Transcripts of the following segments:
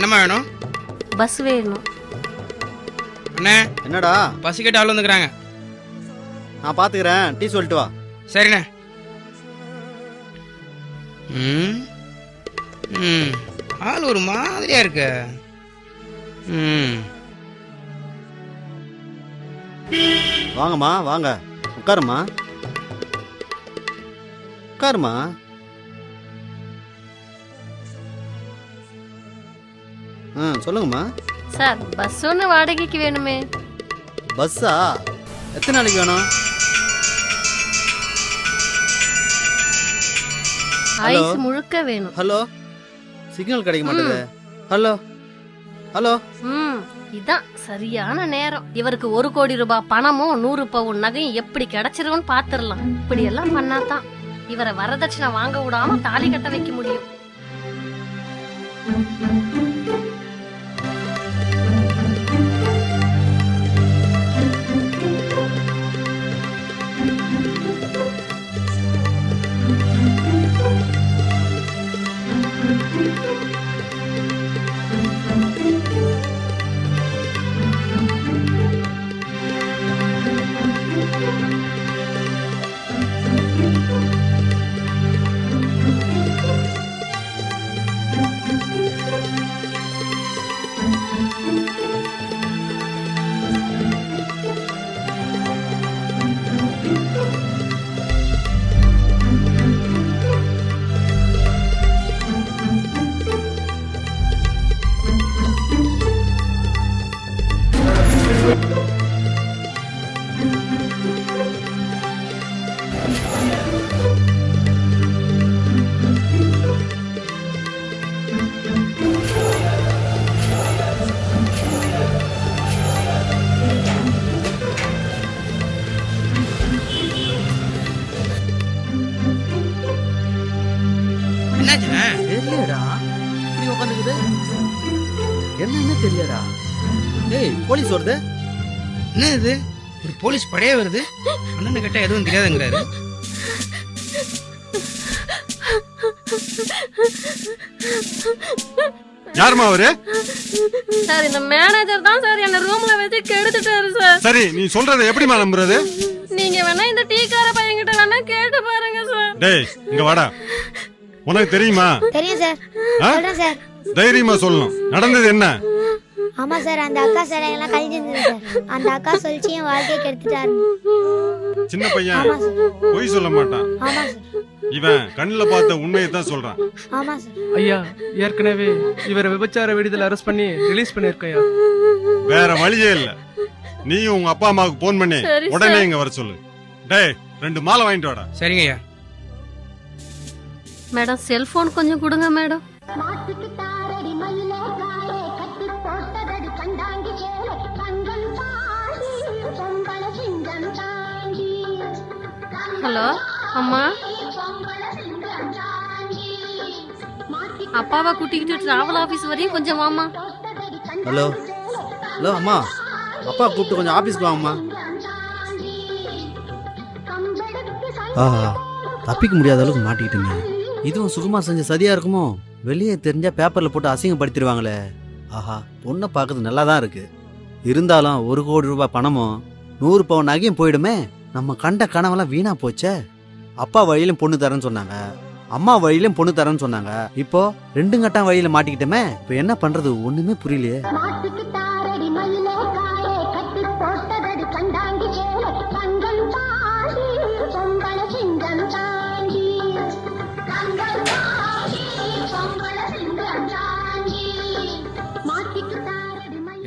என்னம்மா வேணும்? பஸ் வேணும். அண்ணே. என்னடா? பசிக்கிட்ட ஆள் வந்துக்கிறாங்க. நான் பாத்துக்கிறேன். டீ சொல்லிட்டு வா. சரிண்ணே. ம். ம். ஆள் ஒரு மாதிரியா இருக்கு. ம். வாங்கம்மா வாங்க. உட்காருமா உட்காருமா ஆ சொல்லுங்கம்மா. சார் பஸ் ஒன்று வாடகைக்கு வேணுமே. பஸ்ஸா? எத்தனை நாளைக்கு வேணும். ஐஸ் முழுக்க வேணும். ஹலோ? சிக்னல் கிடைக்க மாட்டேங்குது. ஹலோ? ஹலோ? ம் இதான் சரியான நேரம். இவருக்கு ஒரு கோடி ரூபாய் பணமும் நூறு பவுன் நகையும் எப்படி கிடைச்சிரும்னு பாத்துரலாம். இப்படி எல்லாம் பண்ணாதான் இவரை வரதட்சணை வாங்க விடாம தாலி கட்ட வைக்க முடியும். தெரியலடா இப்படி உட்காந்துக்குது என்னன்னு தெரியலடா ஏய் போலீஸ் வருது. என்ன இது ஒரு போலீஸ் படையே வருது? அண்ணனை கேட்டா எதுவும் தெரியாதுங்கிறாரு. யாரும்மா அவரு? சார் இந்த மேனேஜர் தான் சார் என்ன ரூம்ல வச்சு கெடுத்துட்டாரு சார். சரி நீ சொல்றதை எப்படிம்மா நம்புறது நீங்க வேணா இந்த டீக்கார பையன்கிட்ட வேணா கேட்டு பாருங்க சார். டேய் இங்க வாடா. உனக்கு தெரியுமா? தெரியும் சார். ஆ? சொல்றேன் சார். தைரியமா சொல்லணும். நடந்தது என்ன? ஆமா சார் அந்த அக்கா சிலைகள்லாம் கழிஞ்சிருந்தது சார். அந்த அக்கா சொல்லிச்சு என் வாழ்க்கையை கெடுத்துட்டாரு. சின்ன பையன் ஆமா சார். பொய் சொல்ல மாட்டான். ஆமா சார். இவன் கண்ணுல பார்த்த உண்மையை தான் சொல்றான். ஆமா சார். ஐயா ஏற்கனவே இவரை விபச்சார விடுதலை அரெஸ்ட் பண்ணி ரிலீஸ் பண்ணிருக்கையா வேற வழியே இல்ல. நீயும் உங்க அப்பா அம்மாவுக்கு போன் பண்ணி சரி, உடனே சார். இங்க வர சொல்லு. டேய் ரெண்டு மாலை வாங்கிட்டு வாடா. சரிங்க ஐயா. மேடம் செல்போன் கொஞ்சம் கொடுங்க மேடம். ஹலோ அம்மா. அப்பாவை கூட்டிக்கிட்டு டிராவல் ஆபீஸ் வரையும் கொஞ்சம் வாமா ஹலோ. ஹலோ அம்மா. அப்பா கூப்பிட்டு கொஞ்சம் ஆபீஸ்க்கு வாங்கம்மா ஆஹா. தப்பிக்க முடியாத அளவுக்கு மாட்டிக்கிட்டுங்க. இதுவும் சுகுமார் செஞ்ச சதியா இருக்குமோ? வெளியே தெரிஞ்சா பேப்பர்ல போட்டு அசிங்கப்படுத்திடுவாங்களே. ஆஹா பொண்ணை பார்க்கறது நல்லா தான் இருக்கு. இருந்தாலும் ஒரு கோடி ரூபாய் பணமும் நூறு பவுன் நகையும் போயிடுமே. நம்ம கண்ட கனவெல்லாம் வீணா போச்சே. அப்பா வழியிலும் பொண்ணு தரேன்னு சொன்னாங்க. அம்மா வழியிலும் பொண்ணு தரேன்னு சொன்னாங்க. இப்போ ரெண்டு கட்டம் வழியில மாட்டிக்கிட்டோமே. இப்போ என்ன பண்றது? ஒண்ணுமே புரியலையே.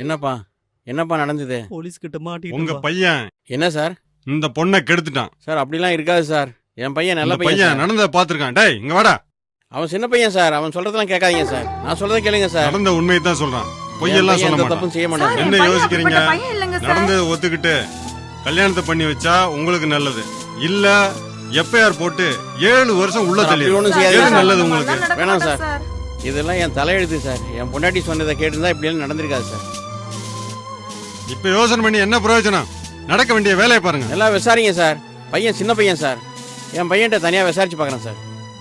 என்னப்பா? என்னப்பா நடந்தது? போலீஸ் கிட்ட உங்க மாட்டிக்கிட்டு பையன். என்ன சார்? இந்த பொண்ணை கெடுத்துட்டான். சார் அப்படிலாம் இருக்காது சார். என் பையன் நல்ல இந்த பையன் பையன் சார். நடந்ததை பாத்துருக்கான் டேய் இங்க வாடா. அவன் சின்ன பையன் சார். அவன் சொல்றதெல்லாம் கேட்காதீங்க சார். நான் சொல்றதை கேளுங்க சார். நடந்த உண்மையை தான் சொல்றான். என் பொய்யெல்லாம் பையன் சொல்ல எந்த மாட்டான். தப்பும் செய்ய மாட்டான். என்ன யோசிக்கிறீங்க? நடந்ததை ஒத்துக்கிட்டு கல்யாணத்தை பண்ணி வச்சா உங்களுக்கு நல்லது. இல்ல எஃப்ஐஆர் போட்டு ஏழு வருஷம் உள்ள சார், தள்ளி அப்படி ஒண்ணும் செய்யாதீங்க எது சார். நல்லது உங்களுக்கு. வேணாம் சார். இதெல்லாம் என் தலையெழுத்து சார். என் பொண்டாட்டி சொன்னதை கேட்டிருந்தா இப்படி எல்லாம் நடந்திருக்காது சார். இப்ப யோசனை பண்ணி என்ன பிரயோஜனம்? நடக்க வேண்டிய வேலையை பாருங்க. எல்லாம் விசாரிங்க சார். பையன் சின்ன பையன் சார். என் பையன்கிட்ட தனியா விசாரிச்சு பார்க்கறேன் சார்.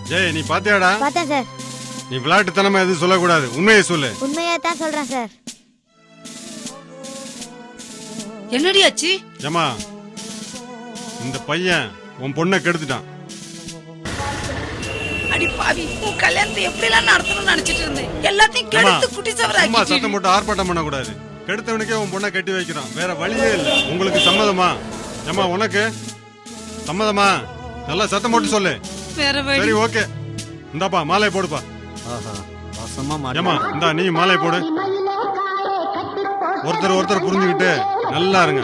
ஜெய் நீ பாத்தியாடா? பார்த்தேன் சார். நீ விளையாட்டுத்தனமா எதுவும் சொல்லக்கூடாது. உண்மையை சொல்லு. உண்மையா தான் சொல்றேன் சார். என்னடி ஆச்சு? ஏமா இந்த பையன் உன் பொண்ணை கெடுத்துட்டான். அடி பாவி உன் கல்யாணத்தை எப்படி எல்லாம் நடத்தணும்னு நினைச்சிட்டு இருந்தேன்? எல்லாத்தையும் கெடுத்து குட்டி சவராக்கி சத்தம் போட்டு ஆர்ப்பாட்டம் பண்ணக்கூடாது. கெடுத்தவனுக்கே உன் பொண்ணை கட்டி வைக்கிறான். வேற வழியே இல்ல. உங்களுக்கு சம்மதமா? ஏமா உனக்கு? சம்மதமா? நல்லா சத்தம் போட்டு சொல்லு. வேற சரி ஓகே. இந்தாப்பா மாலை போடுப்பா. ஏமா இந்தா நீ மாலை போடு. ஒருத்தர் ஒருத்தர் புரிஞ்சுக்கிட்டு நல்லா இருங்க.